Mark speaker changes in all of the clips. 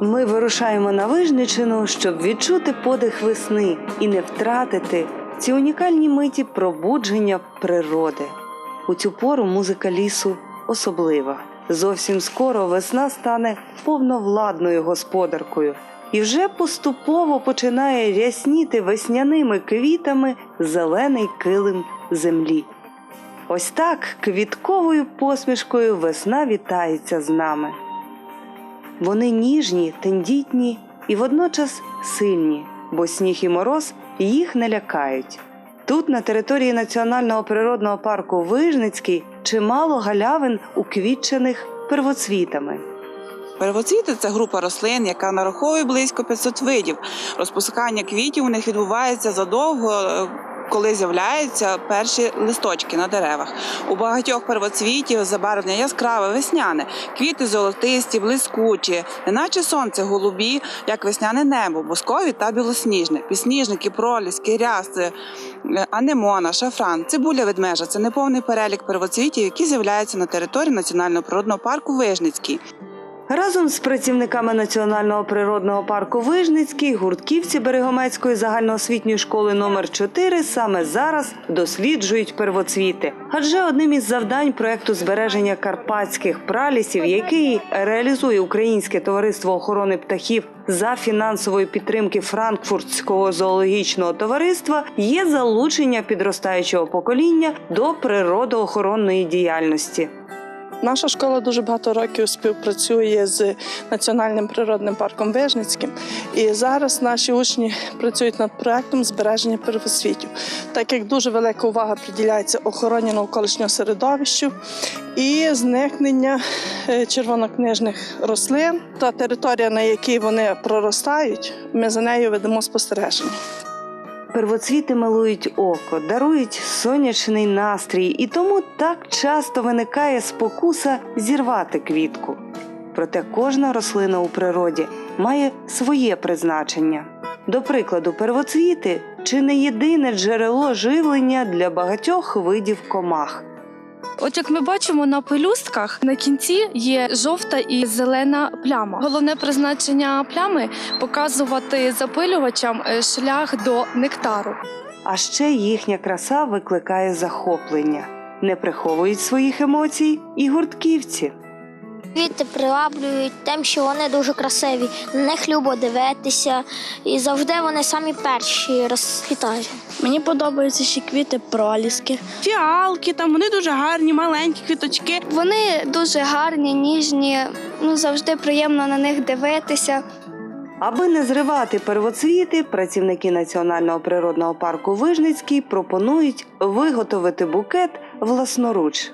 Speaker 1: Ми вирушаємо на Вижничину, щоб відчути подих весни і не втратити ці унікальні миті пробудження природи. У цю пору музика лісу особлива. Зовсім скоро весна стане повновладною господаркою і вже поступово починає рясніти весняними квітами зелений килим землі. Ось так квітковою посмішкою весна вітається з нами. Вони ніжні, тендітні і водночас сильні, бо сніг і мороз їх не лякають. Тут, на території Національного природного парку Вижницький, чимало галявин уквітчених первоцвітами.
Speaker 2: Первоцвіти це група рослин, яка нараховує близько 500 видів. Розпускання квітів у них відбувається задовго, коли з'являються перші листочки на деревах. У багатьох первоцвітів забарвлення яскраве, весняне, квіти золотисті, блискучі, неначе сонце голубі, як весняне небо, бускові та білосніжне. Підсніжники, проліски, ряси, е, анемона, шафран, цибуля ведмежа це неповний перелік первоцвітів, які з'являються на території Національного природного парку Вижницький.
Speaker 1: Разом з працівниками Національного природного парку Вижницький гуртківці Берегомецької загальноосвітньої школи номер 4 саме зараз досліджують первоцвіти. Адже одним із завдань проекту збереження карпатських пралісів, який реалізує Українське товариство охорони птахів за фінансової підтримки Франкфуртського зоологічного товариства, є залучення підростаючого покоління до природоохоронної діяльності.
Speaker 3: Наша школа дуже багато років співпрацює з Національним природним парком Вижницьким. І зараз наші учні працюють над проектом збереження первосвітів, так як дуже велика увага приділяється охороні навколишнього середовищу і зникнення е, червонокнижних рослин. Та територія, на якій вони проростають, ми за нею ведемо спостереження.
Speaker 1: Первоцвіти милують око, дарують сонячний настрій, і тому так часто виникає спокуса зірвати квітку. Проте кожна рослина у природі має своє призначення. До прикладу, первоцвіти чи не єдине джерело живлення для багатьох видів комах.
Speaker 4: От як ми бачимо на пелюстках, на кінці є жовта і зелена пляма. Головне призначення плями показувати запилювачам е, шлях до нектару.
Speaker 1: А ще їхня краса викликає захоплення. Не приховують своїх емоцій і гуртківці.
Speaker 5: Квіти приваблюють тим, що вони дуже красиві. На них любо дивитися, і завжди вони самі перші розквітають.
Speaker 6: Мені подобаються ще квіти проліски. Фіалки, там вони дуже гарні, маленькі квіточки.
Speaker 4: Вони дуже гарні, ніжні. Ну завжди приємно на них дивитися.
Speaker 1: Аби не зривати первоцвіти, працівники Національного природного парку Вижницький пропонують виготовити букет власноруч.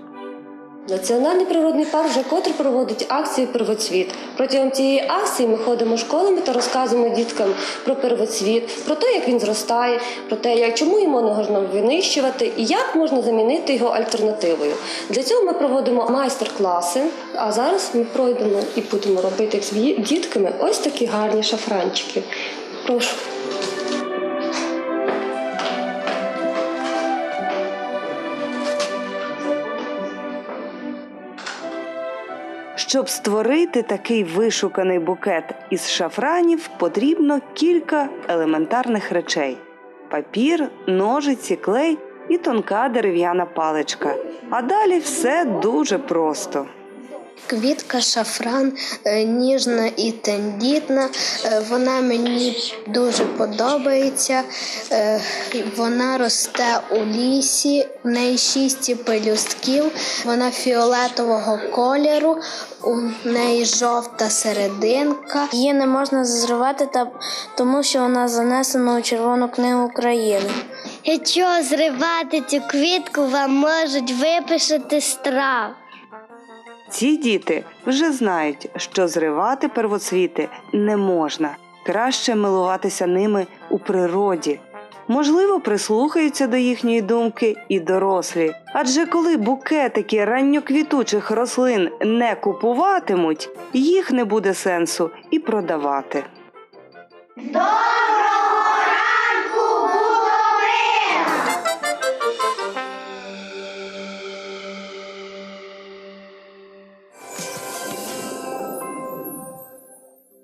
Speaker 7: Національний природний парк вже котре проводить акцію Первоцвіт. Протягом цієї акції ми ходимо школами та розказуємо діткам про первоцвіт, про те, як він зростає, про те, як чому його не можна винищувати і як можна замінити його альтернативою. Для цього ми проводимо майстер-класи. А зараз ми пройдемо і будемо робити з дітками ось такі гарні шафранчики. Прошу.
Speaker 1: Щоб створити такий вишуканий букет із шафранів, потрібно кілька елементарних речей: папір, ножиці, клей і тонка дерев'яна паличка. А далі все дуже просто.
Speaker 5: Квітка шафран е, ніжна і тендітна. Е, Вона мені дуже подобається. Е, Вона росте у лісі, в неї шість пелюстків, вона фіолетового кольору, у неї жовта серединка. Її не можна зривати, тому що вона занесена у Червону книгу України. Якщо зривати цю квітку, вам можуть випишити штраф.
Speaker 1: Ці діти вже знають, що зривати первоцвіти не можна. Краще милуватися ними у природі. Можливо, прислухаються до їхньої думки і дорослі. Адже коли букетики ранньоквітучих рослин не купуватимуть, їх не буде сенсу і продавати.